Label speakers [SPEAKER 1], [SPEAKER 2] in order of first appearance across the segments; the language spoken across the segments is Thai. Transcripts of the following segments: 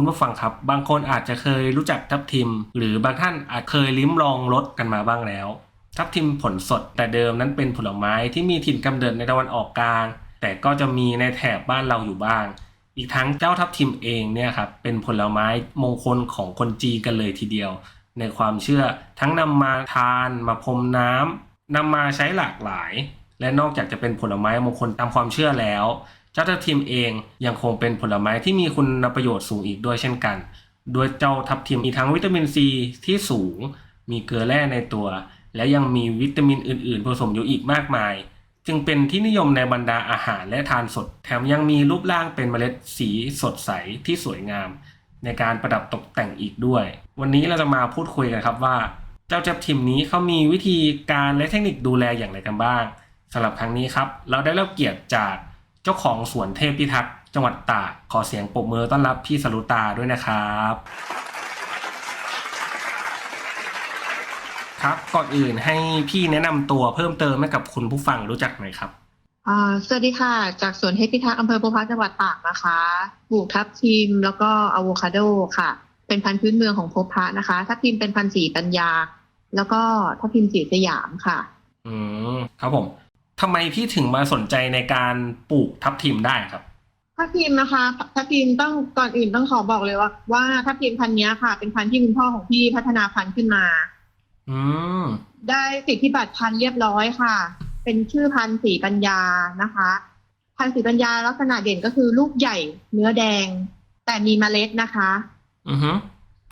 [SPEAKER 1] คุณผู้ฟังครับ บางคนอาจจะเคยรู้จักทับทิม หรือบางท่านอาจเคยลิ้มลองรสกันมาบ้างแล้ว ทับทิมผลสดแต่เดิมนั้นเป็นผลไม้ที่มีถิ่นกำเนิดในตะวันออกกลาง แต่ก็จะมีในแถบบ้านเราอยู่บ้าง อีกทั้งเจ้าทับทิมเองเนี่ยครับเป็นผลไม้มงคลของคนจีนกันเลยทีเดียว ในความเชื่อทั้งนำมาทานมาพรมน้ำนำมาใช้หลากหลาย และนอกจากจะเป็นผลไม้มงคลตามความเชื่อแล้ว จ้าทับทิมเองยังคงเป็นผลไม้ที่มีคุณประโยชน์สูงอีกด้วยเช่นกันด้วยเจ้าทับทิมมีทั้งวิตามินซีที่สูง มีเกลือแร่ในตัว และยังมีวิตามินอื่น ๆ ผสมอยู่อีกมากมาย จึงเป็นที่นิยมในบรรดาอาหารและทานสด แถมยังมีรูปร่างเป็นเมล็ดสีสดใสที่สวยงาม ในการประดับตกแต่งอีกด้วย วันนี้เราจะมาพูดคุยกันครับว่า เจ้าทับทิมนี้เขามีวิธีการและเทคนิคดูแลอย่างไรกันบ้างสำหรับครั้งนี้ครับ เราได้รับเกียรติจาก จ้าของสวนเทพพิทักษ์จังหวัดตากขอเสียงปรบมือต้อนรับพี่สรุตาด้วยนะครับ ครับก่อนอื่นให้พี่แนะนำตัวเพิ่มเติมให้กับคุณผู้ฟังรู้จักหน่อยครับ
[SPEAKER 2] อ่าสวัสดีค่ะ จากสวนเทพพิทักษ์อำเภอโพธิ์พัฒน์จังหวัดตากนะคะปลูกทับทิมแล้วก็อะโวคาโดค่ะ เป็นพันธุ์พื้นเมืองของโพธิ์พัฒน์นะคะ ทับทิมเป็นพันธุ์สีปัญญา แล้วก็ทับทิมสีสยามค่ะ
[SPEAKER 1] อืมครับผม ทำไมพี่ถึงมาสนใจในการปลูกทับทิมได้ครับ
[SPEAKER 2] ทับทิมนะคะ ทับทิมต้องก่อนอื่นต้องขอบอกเลยว่าว่าทับทิมพันธุ์เนี้ยค่ะ เป็นพันธุ์ที่คุณพ่อของพี่พัฒนาพันธุ์ขึ้นมา
[SPEAKER 1] อืม
[SPEAKER 2] ได้สิทธิบัตรพันธุ์เรียบร้อยค่ะ เป็นชื่อพันธุ์สีปัญญานะคะ พันธุ์สีปัญญาลักษณะเด่นก็คือลูกใหญ่เนื้อแดง แต่มีเมล็ดนะคะ
[SPEAKER 1] อือฮึ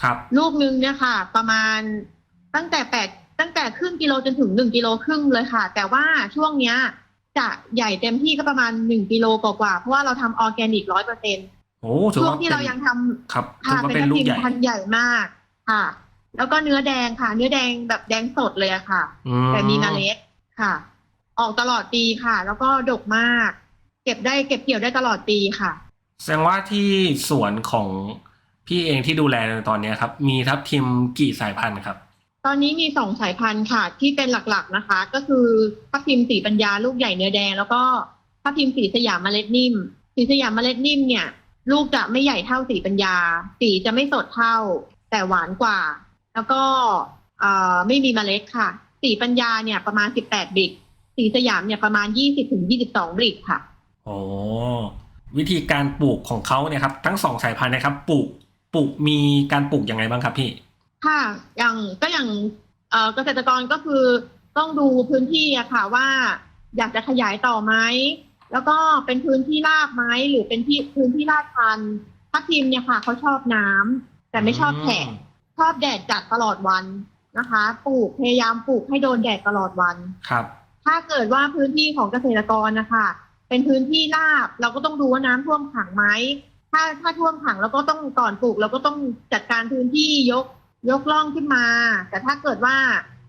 [SPEAKER 1] ครับ
[SPEAKER 2] ลูกนึงเนี่ยค่ะ ประมาณตั้งแต่แปด ตั้งแต่ครึ่งกิโลจนถึงหนึ่งกิโลครึ่งเลยค่ะ แต่ว่าช่วงเนี้ย จะใหญ่เต็มที่ก็ประมาณหนึ่งกิโลกว่าๆเพราะว่าเราทำออร์แกนิกร้อยเปอร์เซ็น
[SPEAKER 1] โอ้ถือ
[SPEAKER 2] ช่วง
[SPEAKER 1] ว่า
[SPEAKER 2] ที่
[SPEAKER 1] ป็น
[SPEAKER 2] เรายังทำ
[SPEAKER 1] ครับถื
[SPEAKER 2] ค่ะ
[SPEAKER 1] อว่า
[SPEAKER 2] เป็น
[SPEAKER 1] เป็น
[SPEAKER 2] ทับ
[SPEAKER 1] ลูก
[SPEAKER 2] ทิม
[SPEAKER 1] ใหญ่
[SPEAKER 2] พันธุ์ใหญ่มากค่ะ แล้วก็เนื้อแดงค่ะ เนื้อแดงแบบแดงสดเลยอะค่ะ
[SPEAKER 1] อื
[SPEAKER 2] แต่มีเมล็ดค่ะ ออกตลอดปีค่ะ แล้วก็ดกมาก เก็บได้เก็บเกี่ยวได้ตลอดปีค่ะ
[SPEAKER 1] แสดงว่าที่สวนของพี่เองที่ดูแลในตอนเนี้ยครับ มีทับทิมกี่สายพันธุ์ครับ
[SPEAKER 2] ตอนนี้มีสองสายพันธุ์ค่ะ ที่เป็นหลักๆนะคะ ก็คือทับทิมสีปัญญาลูกใหญ่เนื้อแดง แล้วก็ทับทิมสีสยามเมล็ดนิ่ม สีสยามเมล็ดนิ่มเนี่ย ลูกจะไม่ใหญ่เท่าสีปัญญา สีจะไม่สดเท่า แต่หวานกว่า แล้วก็ไม่มีเมล็ดค่ะ สีปัญญาเนี่ยประมาณสิบแปดบิกสีสยามเนี่ยประมาณยี่สิบถึงยี่สิบสองบิกค่ะ
[SPEAKER 1] โอ้วิธีการปลูกของเขาเนี่ยครับ ทั้งสองสายพันธุ์นะครับ ปลูกปลูกมีการปลูกยังไงบ้างครับพี่
[SPEAKER 2] ค่ะอย่างก็อย่างเอ่อเกษตรกรก็คือต้องดูพื้นที่อะค่ะว่าอยากจะขยายต่อไหมแล้วก็เป็นพื้นที่ราบไหมหรือเป็นที่พื้นที่ลาดชันทับทิมเนี่ยค่ะเขาชอบน้ำแต่ไม่ชอบแฉะชอบแดดจัดตลอดวันนะคะ ปลูกพยายามปลูกให้โดนแดดตลอดวัน
[SPEAKER 1] ครับ
[SPEAKER 2] ถ้าเกิดว่าพื้นที่ของเกษตรกรนะคะเป็นพื้นที่ราบเราก็ต้องดูว่าน้ำท่วมขังไหมถ้าถ้าท่วมขังเราก็ต้องก่อนปลูกเราก็ต้องจัดการพื้นที่ยก ยกล่องขึ้นมา แต่ถ้าเกิดว่า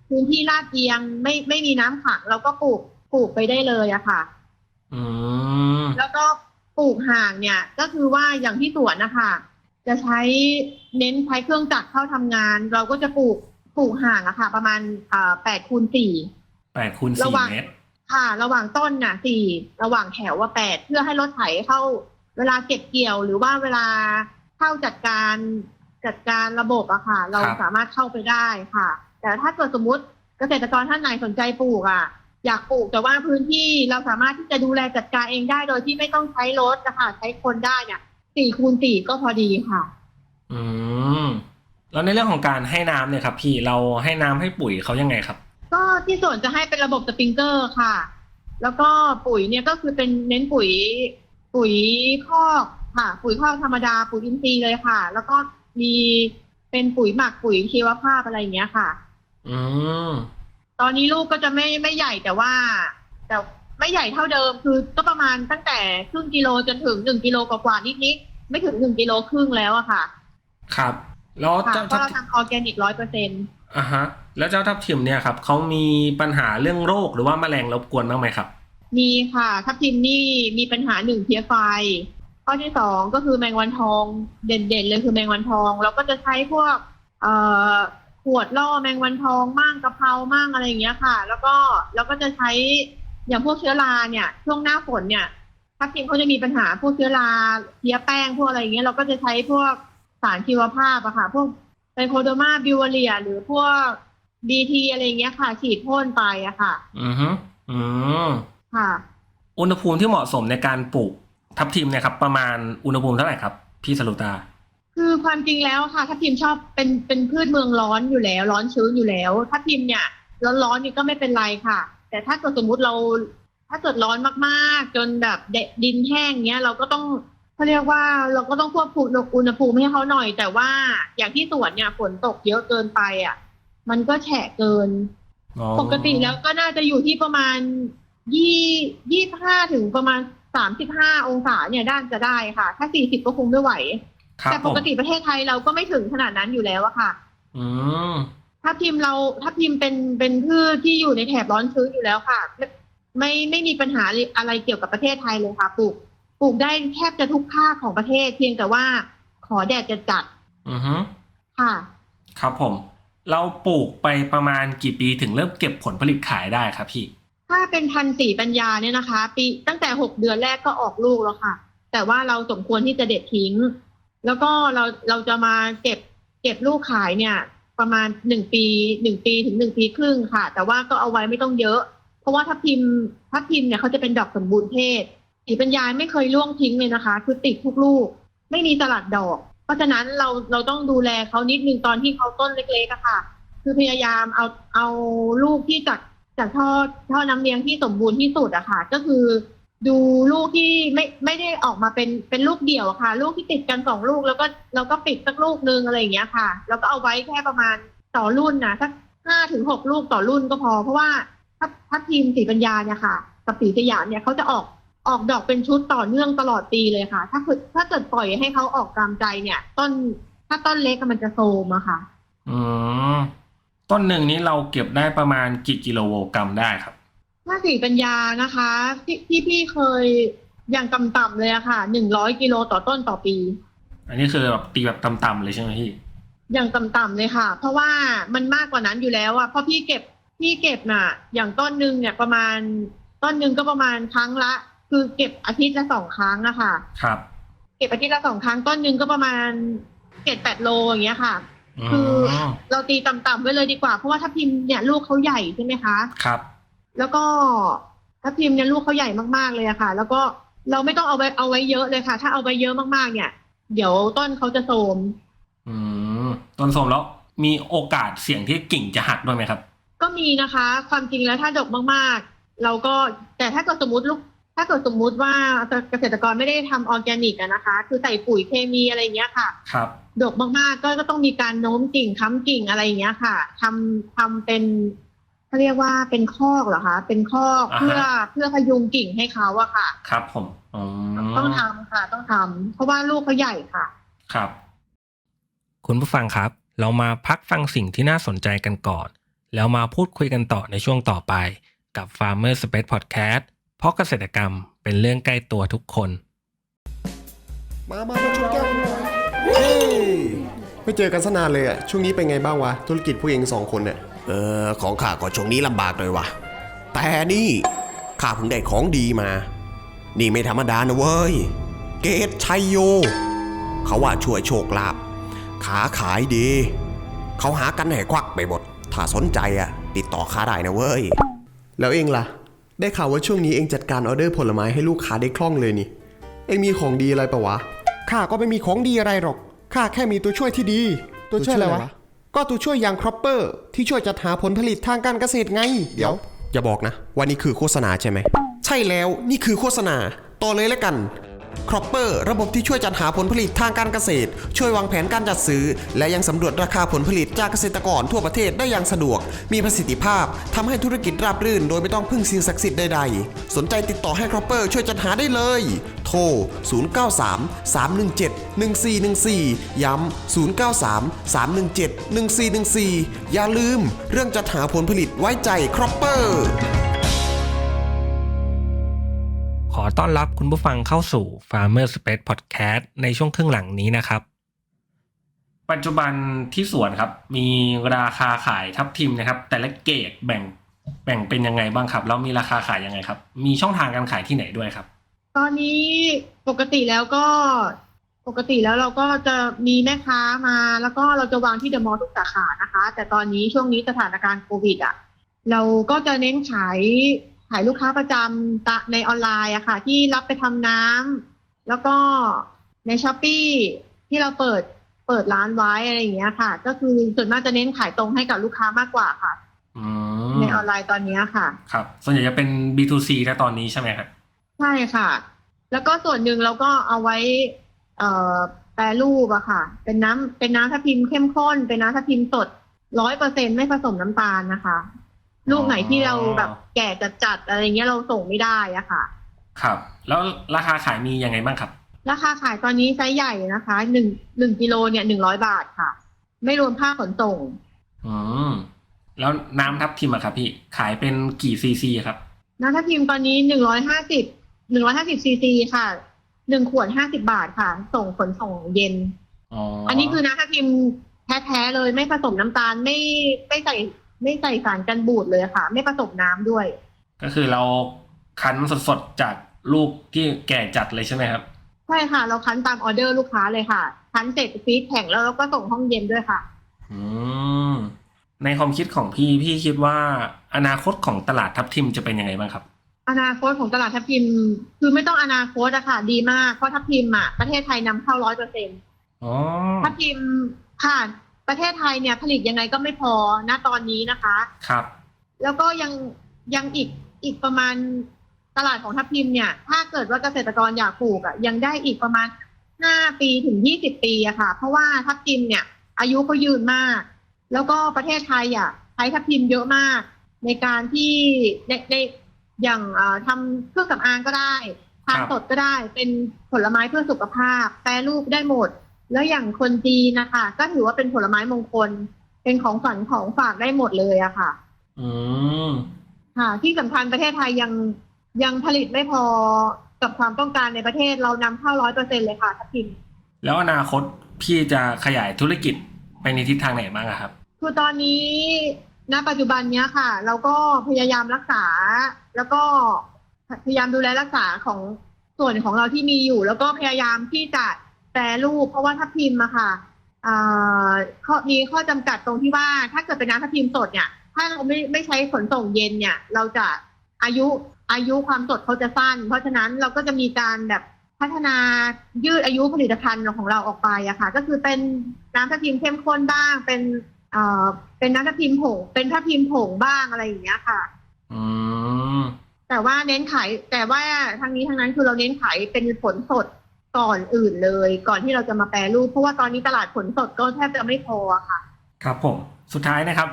[SPEAKER 2] พื้นที่ลาดเอียงไม่ไม่มีน้ำขังเราก็ปลูกปลูกไปได้เลยอะค่ะ
[SPEAKER 1] อืม
[SPEAKER 2] แล้วก็ปลูกห่างเนี่ย ก็คือว่าอย่างที่สวนนะคะจะใช้เน้นใช้เครื่องจักรเข้าทำงาน เราก็จะปลูกปลูกห่างอะค่ะ ประมาณอ่าแปดคูณสี่
[SPEAKER 1] แปดคูณ
[SPEAKER 2] ระ
[SPEAKER 1] สี่
[SPEAKER 2] หว่าง
[SPEAKER 1] เมตร
[SPEAKER 2] ค่ะ ระหว่างต้นน่ะสี่ระหว่างแถวว่าแปดเพื่อให้รถไถเข้า เวลาเก็บเกี่ยว หรือว่าเวลาเข้าจัดการ จัดการระบบอะค่ะ เราสามารถเข้าไปได้ค่ะ แต่ถ้าเกิดสมมติเกษตรกรท่านไหนสนใจปลูกอะอยากปลูกแต่ว่าพื้นที่เราสามารถที่จะดูแลจัดการเองได้โดยที่ไม่ต้องใช้รถนะคะใช้คนได้เนี่ยสี่คูณสี่ก็พอดีค่ะ
[SPEAKER 1] อืมแล้วในเรื่องของการให้น้ำเนี่ยครับ พี่เราให้น้ำให้ปุ๋ยเขายังไงครับ
[SPEAKER 2] ก็ที่สวนจะให้เป็นระบบสปริงเกอร์ค่ะ แล้วก็ปุ๋ยเนี่ยก็คือเป็นเน้นปุ๋ย ปุ๋ยคอกค่ะ ปุ๋ยคอกธรรมดาปุ๋ยอินทรีย์เลยค่ะ แล้วก็ มีเป็นปุ๋ยหมักปุ๋ยชีวภาพอะไรอย่างเงี้ยค่ะ
[SPEAKER 1] อืม
[SPEAKER 2] ตอนนี้ลูกก็จะไม่ไม่ใหญ่แต่ว่า แต่ไม่ใหญ่เท่าเดิมคือก็ประมาณตั้งแต่ครึ่งกิโลจนถึงหนึ่งกิโลกว่าๆนิดๆไม่ถึงหนึ่งกิโลครึ่งแล้วอะค่ะ
[SPEAKER 1] ครับ แล้ว
[SPEAKER 2] ค่ะ
[SPEAKER 1] เจ้า
[SPEAKER 2] เพราะ
[SPEAKER 1] ทับ
[SPEAKER 2] เราทำออร์แกนิกร้อยเปอร์เซ็นต์
[SPEAKER 1] อะฮะ แล้วเจ้าทับทิมเนี่ยครับเขามีปัญหาเรื่องโรคหรือว่าแมลงรบกวนบ้างไหมครับ
[SPEAKER 2] มีค่ะทับทิมนี่มีปัญหาหนึ่งเพี้ยไฟ ข้อที่สองก็คือแมงวันทองเด่นๆเลยคือแมงวันทองเราก็จะใช้พวกเอ่อขวดล่อแมงวันทองมั่งกะเพรามั่งอะไรอย่างเงี้ยค่ะ แล้วก็เราก็จะใช้อย่างพวกเชื้อราเนี่ย ช่วงหน้าฝนเนี่ยทับทิมเขาจะมีปัญหาพวกเชื้อราเพี้ยแป้งพวกอะไรอย่างเงี้ยเราก็จะใช้พวกสารชีวภาพอะค่ะ พวกไซโคโดมาบิวเรีย หรือพวกบีทีอะไรอย่างเงี้ยค่ะ ฉีดพ่นไปอะค่ะ
[SPEAKER 1] อือฮึอืม
[SPEAKER 2] ค่ะ
[SPEAKER 1] อุณหภูมิที่เหมาะสมในการปลูก ทับทิมเนี่ยครับประมาณอุณหภูมิเท่าไหร่ครับ พี่สรุตา
[SPEAKER 2] คือความจริงแล้วค่ะถ้าพิมชอบเป็นเป็นพืชเมืองร้อนอยู่แล้ว ร้อนชื้นอยู่แล้วถ้าพิมเนี่ย ร้อนร้อนๆนี่ก็ไม่เป็นไรค่ะ แต่ถ้าเกิดสมมุติเรา ถ้าเกิดร้อนมากๆ จนแบบเดะดินแห้งเงี้ยเราก็ต้องเขาเรียกว่าเราก็ต้องควบคุมอุณหภูมิให้เขาหน่อย แต่ว่าอย่างที่สวนเนี่ยฝนตกเยอะเกินไปอะ มันก็แฉะเกิน
[SPEAKER 1] อ๋อ
[SPEAKER 2] ปกติแล้วก็น่าจะอยู่ที่ประมาณยี่ยี่ห้าถึงประมาณ สามสิบห้าองศาเนี่ยด้านจะได้ค่ะ ถ้าสี่สิบก็คงไม่ไหว
[SPEAKER 1] ครับ
[SPEAKER 2] แต่ปกติประเทศไทยเราก็ไม่ถึงขนาดนั้นอยู่แล้วอะค่ะ
[SPEAKER 1] อืม
[SPEAKER 2] ถ้าพิมพ์เราถ้าพิมพ์เป็นเป็นพืชที่อยู่ในแถบร้อนชื้นอยู่แล้วค่ะ ไม่ไม่มีปัญหาอะไรเกี่ยวกับประเทศไทยเลยค่ะปลูกปลูกได้แทบจะทุกภาคของประเทศ เพียงแต่ว่าขอแดดจะจัด
[SPEAKER 1] อือฮึ
[SPEAKER 2] ค่ะ
[SPEAKER 1] ครับผม เราปลูกไปประมาณกี่ปีถึงเริ่มเก็บผลผลิตขายได้ครับพี่
[SPEAKER 2] ถ้าเป็นพันธุ์สีปัญญาเนี่ยนะคะ ปีตั้งแต่หกเดือนแรกก็ออกลูกแล้วค่ะ แต่ว่าเราสมควรที่จะเด็ดทิ้ง แล้วก็เราเราจะมาเก็บเก็บลูกขายเนี่ย ประมาณหนึ่งปีหนึ่งปีถึงหนึ่งปีครึ่งค่ะ แต่ว่าก็เอาไว้ไม่ต้องเยอะ เพราะว่าถ้าพิมพ์ถ้าพิมพ์เนี่ยเขาจะเป็นดอกสมบูรณ์เพศสีปัญญาไม่เคยล่วงทิ้งเลยนะคะ คือติดทุกลูก ไม่มีสลัดดอก เพราะฉะนั้นเราเราต้องดูแลเขานิดนึงตอนที่เขาต้นเล็กๆอะค่ะ คือพยายามเอาเอาลูกที่จาก จากท่อท่อน้ำเลี้ยงที่สมบูรณ์ที่สุดอะค่ะ ก็คือ ดูลูกที่ไม่ไม่ได้ออกมาเป็นเป็นลูกเดี่ยวอะค่ะ ลูกที่ติดกันสองลูกแล้วก็แล้วก็ปิดสักลูกนึงอะไรอย่างเงี้ยค่ะ แล้วก็เอาไว้แค่ประมาณต่อรุ่นนะสักห้าถึงหกลูกต่อรุ่นก็พอ เพราะว่าถ้าถ้าทีมสีปัญญาเนี่ยค่ะ กับสีสยามเนี่ยเขาจะออกออกดอกเป็นชุดต่อเนื่องตลอดปีเลยค่ะ ถ้าเกิดถ้าเกิดปล่อยให้เขาออกตามใจเนี่ย ต้นถ้าต้นเล็กมันจะโทรมอะค่ะ
[SPEAKER 1] อืม ต้นหนึ่งนี้เราเก็บได้ประมาณกี่กิโลกรัมได้ครับ
[SPEAKER 2] ถ้าสีปัญญานะคะที่ที่พี่เคยอย่างต่ำๆเลยอะค่ะหนึ่งร้อยกิโลต่อต้นต่อปี
[SPEAKER 1] อันนี้คือแบบตีแบบต่ำๆเลยใช่ไหมพี่
[SPEAKER 2] อย่างต่ำๆเลยค่ะ เพราะว่ามันมากกว่านั้นอยู่แล้วอะเพราะพี่เก็บพี่เก็บน่ะ อย่างต้นหนึ่งเนี่ยประมาณ ต้นหนึ่งก็ประมาณครั้งละ คือเก็บอาทิตย์ละสองครั้งอะค่ะ
[SPEAKER 1] ครับ
[SPEAKER 2] เก็บอาทิตย์ละสองครั้งต้นหนึ่งก็ประมาณเจ็ดแปดโลอย่างเงี้ยค่ะ
[SPEAKER 1] อื
[SPEAKER 2] คือ
[SPEAKER 1] ม
[SPEAKER 2] เราตีต่ำๆไว้เลยดีกว่า เพราะว่าถ้าพิมพ์เนี่ยลูกเขาใหญ่ใช่ไหมคะ
[SPEAKER 1] ครับ
[SPEAKER 2] แล้วก็ถ้าพิมพ์เนี่ยลูกเขาใหญ่มากๆเลยอะค่ะ แล้วก็เราไม่ต้องเอาไว้เอาไว้เยอะเลยค่ะ ถ้าเอาไว้เยอะมากๆ เนี่ย เดี๋ยวต้นเขาจะโทรม
[SPEAKER 1] อืมต้นสมแล้ว มีโอกาสเสี่ยงที่กิ่งจะหักด้วยไหมครับ
[SPEAKER 2] ก็มีนะคะ ความจริงแล้วถ้าดกมากๆ เราก็แต่ถ้าเกิดสมมติลูก ถ้าเกิดสมมุติว่าเกษตรกรไม่ได้ทำออร์แกนิกอะนะคะ คือใส่ปุ๋ยเคมีอะไรอย่างเงี้ยค่ะ
[SPEAKER 1] ครับ
[SPEAKER 2] ดกมากๆก็ก็ต้องมีการโน้มกิ่งค้ำกิ่งอะไรอย่างเงี้ยค่ะทำทำเป็นเขาเรียกว่าเป็นคอกเหรอคะ เป็นคอก
[SPEAKER 1] อ่าฮะ
[SPEAKER 2] เพื่อเพื่อพยุงกิ่งให้เขาอะค่ะ
[SPEAKER 1] ครับผมอืม
[SPEAKER 2] ต้องทำค่ะ ต้องทำเพราะว่าลูกเขาใหญ่ค่ะ
[SPEAKER 1] ครับ คุณผู้ฟังครับ เรามาพักฟังสิ่งที่น่าสนใจกันก่อน แล้วมาพูดคุยกันต่อในช่วงต่อไปกับ Farmer Space Podcast เพ ราะเกษตรกรรมเป็นเรื่องใกล้ตัวทุกคน
[SPEAKER 3] มามามาชนแก้วกันหน่อยเฮ้ยไม่เจอกันสนานเลยอะช่วงนี้เป็นไงบ้างวะ ธุรกิจพวกเองสองคนเนี่ย
[SPEAKER 4] เออของข้าก็ช่วงนี้ลำบากหน่อยวะแต่นี่ข้าเพิ่งได้ของดีมา นี่ไม่ธรรมดานะเว้ย เกตชัยโย เขาว่าช่วยโชคลาภขาขายดี เขาหากันให้ควักไปหมด ถ้าสนใจอะติดต่อข้าได้นะเว้ย
[SPEAKER 3] แล้วเองล่ะ ได้ข่าวว่าช่วงนี้เองจัดการออเดอร์ผลไม้ให้ลูกค้าได้คล่องเลยนี่ เองมีของดีอะไรปะวะ
[SPEAKER 5] ข้าก็ไม่มีของดีอะไรหรอก ข้าแค่มีตัวช่วยที่ดี ตัวช่วยอะไรวะ ก็ตัวช่วยอย่างครอปเปอร์ที่ช่วยจัดหาผลผลิตทางการเกษตรไง
[SPEAKER 3] เดี๋ยว อย่าบอกนะว่านี่คือโฆษณาใช่ไหม
[SPEAKER 5] ใช่แล้ว
[SPEAKER 3] นี่คือโฆษณา ต่อเลยแล้วกัน
[SPEAKER 4] ครอปเปอร์ระบบที่ช่วยจัดหาผลผลิตทางการเกษตร ช่วยวางแผนการจัดซื้อ และยังสำรวจราคาผลผลิตจากเกษตรกรทั่วประเทศได้อย่างสะดวก มีประสิทธิภาพทำให้ธุรกิจราบรื่น โดยไม่ต้องพึ่งสิ่งศักดิ์สิทธิ์ใดๆ สนใจติดต่อให้ครอปเปอร์ช่วยจัดหาได้เลย โทร 093 317 1414 ย้ำ 093 317 1414 อย่าลืม เรื่องจัดหาผลผลิตไว้ใจครอปเปอร์
[SPEAKER 1] ขอต้อนรับคุณผู้ฟังเข้าสู่ Farmer Space Podcast ในช่วงครึ่งหลังนี้นะครับ ปัจจุบันที่สวนครับ มีราคาขายทับทิมนะครับ แต่ละเกรดแบ่งแบ่งเป็นยังไงบ้างครับ แล้วมีราคาขายยังไงครับ มีช่องทางการขายที่ไหนด้วยครับ
[SPEAKER 2] ตอนนี้ปกติแล้วก็ปกติแล้วเราก็จะมีแม่ค้ามา แล้วก็เราจะวางที่เดอะมอลล์ทุกสาขานะคะ แต่ตอนนี้ช่วงนี้สถานการณ์โควิดอะเราก็จะเน้นขาย ขายลูกค้าประจำตะในออนไลน์อะค่ะ ที่รับไปทำน้ำแล้วก็ในช้อปปีที่เราเปิดเปิดร้านไว้อะไรอย่างเงี้ยค่ะ ก็คือส่วนมากจะเน้นขายตรงให้กับลูกค้ามากกว่าค่ะ
[SPEAKER 1] อืม
[SPEAKER 2] ในออนไลน์ตอนเนี้ยค่ะ
[SPEAKER 1] ครับ ส่วนใหญ่จะเป็น B2C นะตอนนี้ใช่ไหมครับ
[SPEAKER 2] ใช่ค่ะ แล้วก็ส่วนหนึ่งเราก็เอาไว้ เอ่อแปรรูปอะค่ะ เป็นน้ำเป็นน้ำทับทิมเข้มข้น เป็นน้ำทับทิมสดร้อยเปอร์เซ็นไม่ผสมน้ำตาลนะคะ ลูกไหนที่เราแบบแก่จัดๆอะไรเงี้ยเราส่งไม่ได้อะค่ะ
[SPEAKER 1] ครับ แล้วราคาขายมียังไงบ้างครับ
[SPEAKER 2] ราคาขายตอนนี้ไซส์ใหญ่นะคะหนึ่งหนึ่งกิโลเนี่ยหนึ่งร้อยบาทค่ะ ไม่รวมค่าขนส่ง
[SPEAKER 1] อืมแล้วน้ำทับทิมอะครับพี่ขายเป็นกี่ซีซีครับ
[SPEAKER 2] น้ำทับทิมตอนนี้หนึ่งร้อยห้าสิบหนึ่งร้อยห้าสิบซีซีค่ะหนึ่งขวดห้าสิบาทค่ะ ส่งขนส่งเย็น
[SPEAKER 1] อ๋อ
[SPEAKER 2] อั
[SPEAKER 1] อั
[SPEAKER 2] นนี้คือน้ำทับทิมแท้ๆเลยไม่ผสมน้ำตาลไม่ไม่ใส่ ไม่ใส่สารกันบูดเลยค่ะ ไม่ผสมน้ำด้วย
[SPEAKER 1] ก็คือเราคั้นสดๆจากลูกที่แก่จัดเลยใช่ไหมครับ
[SPEAKER 2] ใช่ค่ะ เราคั้นตามออเดอร์ลูกค้าเลยค่ะ คั้นเสร็จฟรีซแข็งแล้วเราก็ส่งห้องเย็นด้วยค่ะ
[SPEAKER 1] อืมในความคิดของพี่พี่คิดว่าอนาคตของตลาดทับทิมจะเป็นยังไงบ้างครับ
[SPEAKER 2] อนาคตของตลาดทับทิม คือไม่ต้องอนาคตอะค่ะ ดีมากเพราะทับทิมอะประเทศไทยนำเข้าร้อยเปอร์เซ็นต์
[SPEAKER 1] อ๋อ
[SPEAKER 2] ทับทิมค่ะ ประเทศไทยเนี่ยผลิตยังไงก็ไม่พอณตอนนี้นะคะ
[SPEAKER 1] ครับ
[SPEAKER 2] แล้วก็ยังยังอีกอีกประมาณตลาดของทับทิมเนี่ย ถ้าเกิดว่าเกษตรกรอยากปลูกอะยังได้อีกประมาณห้าปีถึงยี่สิบปีอะค่ะ เพราะว่าทับทิมเนี่ย อายุเขายืนมาก แล้วก็ประเทศไทยอะใช้ทับทิมเยอะมาก ในการที่ในในอย่างเอ่อทำเครื่องสำอางก็ได้ทาน
[SPEAKER 1] ครับ
[SPEAKER 2] สดก็ได้เป็นผลไม้เพื่อสุขภาพ แปรรูปได้หมด แล้วอย่างคนจีนนะคะก็ถือว่าเป็นผลไม้มงคล เป็นของฝันของฝากได้หมดเลยอะค่ะ
[SPEAKER 1] อืม
[SPEAKER 2] ค่ะ ที่สำคัญประเทศไทยยังยังผลิตไม่พอกับความต้องการในประเทศเรานำเข้าร้อยเปอร์เซ็นเลยค่ะทัพทิม
[SPEAKER 1] แล้วอนาคตพี่จะขยายธุรกิจไปในทิศทางไหนบ้างอะครับ
[SPEAKER 2] คือตอนนี้ณปัจจุบันเนี้ยค่ะ เราก็พยายามรักษา แล้วก็พยายามดูแลรักษาของส่วนของเราที่มีอยู่ แล้วก็พยายามที่จะ แปรรูป เพราะว่าทัพทิมอะค่ะอ่าข้อมีข้อจำกัดตรงที่ว่า ถ้าเกิดเป็นน้ำทัพทิมสดเนี่ย ถ้าเราไม่ไม่ใช้ขนส่งเย็นเนี่ย เราจะอายุอายุความสดเขาจะสั้น เพราะฉะนั้นเราก็จะมีการแบบพัฒนายืดอายุผลิตภัณฑ์ของเราออกไปอะค่ะ ก็คือเป็นน้ำทับทิมเข้มข้นบ้าง เป็นเอ่อเป็นน้ำทับทิมผงเป็นทับทิมผงบ้างอะไรอย่างเงี้ยค่ะ
[SPEAKER 1] อืม
[SPEAKER 2] แต่ว่าเน้นขายแต่ว่าทางนี้ทางนั้นคือเราเน้นขายเป็นผลสด ก่อนอื่นเลย ก่อนที่เราจะมาแปรรูป เพราะว่าตอนนี้ตลาดผลสดก็แทบจะไม่พอค่ะ
[SPEAKER 1] ครับผมสุดท้ายนะครับ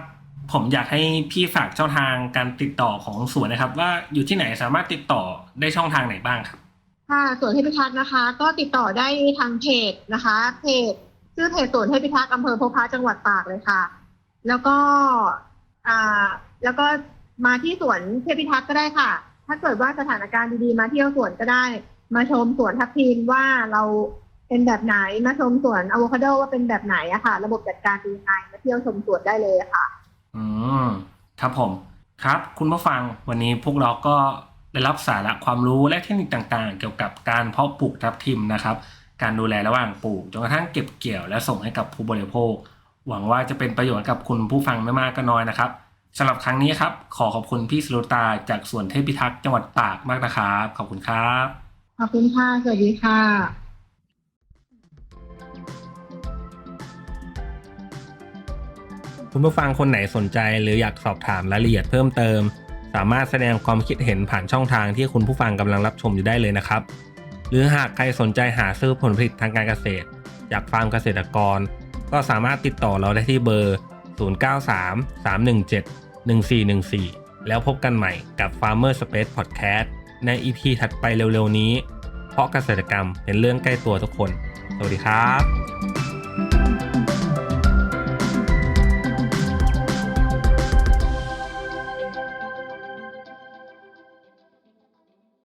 [SPEAKER 1] ผมอยากให้พี่ฝากช่องทางการติดต่อของสวนนะครับ ว่าอยู่ที่ไหนสามารถติดต่อได้ช่องทางไหนบ้างครับ
[SPEAKER 2] ค่ะส่วนเทพิทักษ์นะคะ ก็ติดต่อได้ทางเพจนะคะเพจชื่อเพจสวนเทพิทักษ์อำเภอพบพระจังหวัดตากเลยค่ะ แล้วก็อ่าแล้วก็มาที่สวนเทพิทักษ์ก็ได้ค่ะ ถ้าเกิดว่าสถานการณ์ดีๆมาเที่ยวสวนก็ได้ มาชมสวนทับทิมว่าเราเป็นแบบไหนมาชมสวนอะโวคาโดว่าเป็นแบบไหนอะค่ะ ระบบจัดการเป็นยังไงมาเที่ยวชมสวนได้เลยอะค่ะ
[SPEAKER 1] อืมครับผมครับ คุณผู้ฟังวันนี้พวกเราก็ได้รับสาระความรู้และเทคนิคต่างๆ เกี่ยวกับการเพาะปลูกทับทิมนะครับ การดูแลระหว่างปลูกจนกระทั่งเก็บเกี่ยวและส่งให้กับผู้บริโภค หวังว่าจะเป็นประโยชน์กับคุณผู้ฟังไม่มากก็น้อยนะครับสำหรับครั้งนี้ครับ ขอขอบคุณพี่สรุตาจากสวนเทพิทักษ์จังหวัดตากมากนะครับ ขอบคุณครับ
[SPEAKER 2] อบคุณค่ะ สวัสดีค่ะ
[SPEAKER 1] คุณผู้ฟังคนไหนสนใจหรืออยากสอบถามรายละเอียดเพิ่มเติม สามารถแสดงความคิดเห็นผ่านช่องทางที่คุณผู้ฟังกำลังรับชมอยู่ได้เลยนะครับ หรือหากใครสนใจหาซื้อผลผลิตทางการเกษตร จากฟาร์มเกษตรกร ก็สามารถติดต่อเราได้ที่เบอร์ 0933171414 แล้วพบกันใหม่กับ Farmer Space Podcast ใน EP ถัดไปเร็วๆนี้ เพราะเกษตรกรรมเป็นเรื่องใกล้ตัวทุกคน สวัสดีครับ